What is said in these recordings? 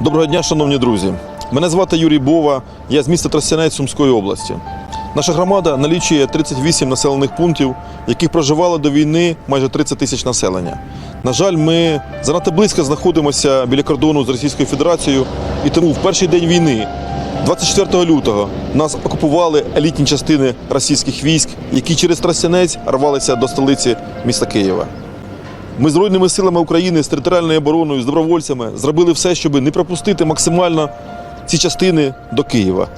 Доброго дня, шановні друзі. Мене звати Юрій Бова, я з міста Тростянець Сумської області. Наша громада налічує 38 населених пунктів, яких проживало до війни майже 30 тисяч населення. На жаль, ми занадто близько знаходимося біля кордону з Російською Федерацією, і тому в перший день війни, 24 лютого, нас окупували елітні частини російських військ, які через Тростянець рвалися до столиці міста Києва. Ми Збройними силами України, з територіальною обороною, з добровольцями зробили все, щоб не пропустити максимально ці частини до Києва,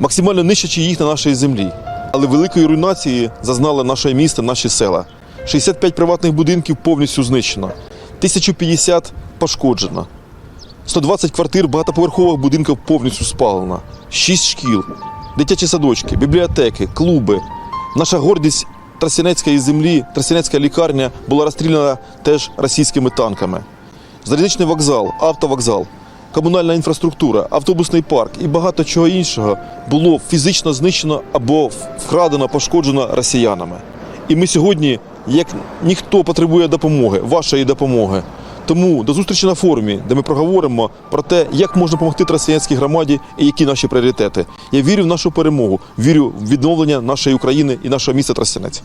максимально нищачи їх на нашій землі. Але великої руйнації зазнало наше місто, наші села. 65 приватних будинків повністю знищено, 1050 пошкоджено, 120 квартир багатоповерхових будинків повністю спалено, 6 шкіл, дитячі садочки, бібліотеки, клуби. Наша гордість Тростянецької землі, Тростянецька лікарня була розстріляна теж російськими танками. Залізничний вокзал, автовокзал, комунальна інфраструктура, автобусний парк і багато чого іншого було фізично знищено або вкрадено, пошкоджено росіянами. І ми сьогодні, як ніхто потребує допомоги, вашої допомоги. Тому до зустрічі на форумі, де ми проговоримо про те, як можна допомогти Тростянецькій громаді і які наші пріоритети. Я вірю в нашу перемогу, вірю в відновлення нашої України і нашого міста Тростянець.